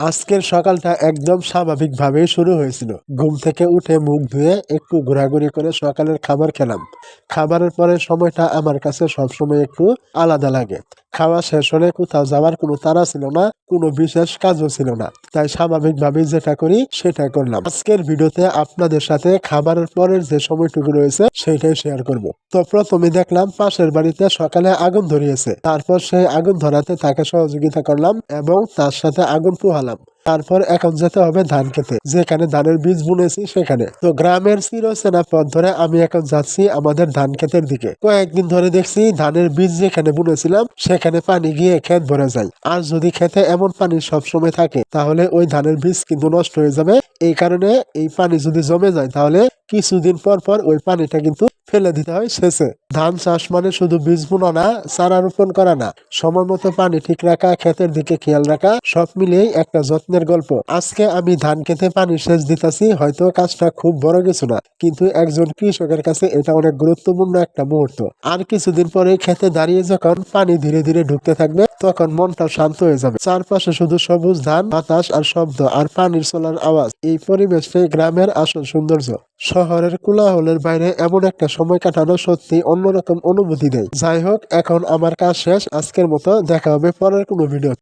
আজকের সকালটা একদম স্বাভাবিকভাবেই শুরু হয়েছিল। ঘুম থেকে উঠে মুখ ধুয়ে একটু ঘোরাঘুরি করে সকালের খাবার খেলাম। খাবারের পরে সময়টা আমার কাছে সবসময় একটু আলাদা লাগে। খাওয়া শেষ হলে কোথাও যাওয়ার কোনো তারা ছিল না, কোনো বিশেষ কাজও ছিল না। তাই স্বাভাবিকভাবেই যেটা করি সেটা করলাম। আজকের ভিডিওতে আপনাদের সাথে খাবারের পরের যে সময়টুকু রয়েছে সেটাই শেয়ার করব। তো প্রথমে দেখলাম পাশের বাড়িতে সকালে আগুন ধরিয়েছে। তারপর সেই আগুন ধরাতে তাকে সহযোগিতা করলাম এবং তার সাথে আগুন পোহালাম। তারপর এখন যেতে হবে ধান খেতে। যেখানে ধানের বীজ বুনেছি সেখানে। তো গ্রামের চিরচেনা পথ ধরে আমি এখন যাচ্ছি আমাদের ধান ক্ষেতের দিকে। কয়েকদিন ধরে দেখছি ধানের বীজ যেখানে বুনেছিলাম, সেখানে পানি গিয়ে ক্ষেত ভরে যায়। আর যদি খেতে এমন পানি সবসময় থাকে, তাহলে ওই ধানের বীজ কিন্তু নষ্ট হয়ে যাবে। এই কারণে এই পানি যদি জমে যায়, তাহলে কিছুদিন পর পর ওই পানিটা কিন্তু ফেলে দিতে হয় শেষে। ধান চাষ মানে শুধু বীজ বোনা না, চারা রোপণ করা না। সময় মতো পানি ঠিক রাখা, ক্ষেতের দিকে খেয়াল রাখা, সব মিলিয়েই একটা যত্নের গল্প। আজকে আমি ধান খেতে পানি সেচ দিতেছি, হয়তো কাজটা খুব বড় কিছু না। কিন্তু একজন কৃষকের কাছে এটা অনেক গুরুত্বপূর্ণ একটা মুহূর্ত। আর কিছুদিন পরে খেতে দাঁড়িয়ে যখন পানি ধীরে ধীরে ঢুকতে থাকবে, তখন মনটা শান্ত হয়ে যাবে। চারপাশে শুধু সবুজ ধান, বাতাস আর শব্দ আর পানির চলার আওয়াজ। এই পরিবেশটাই গ্রামের আসল সৌন্দর্য। শহরের কোলাহলের বাইরে এমন একটা সময় কাটানো সত্যি অন্যরকম অনুভূতি দেয় যাই হোক, এখন আমার কাজ শেষ। আজকের মতো দেখা হবে পরের কোনো ভিডিও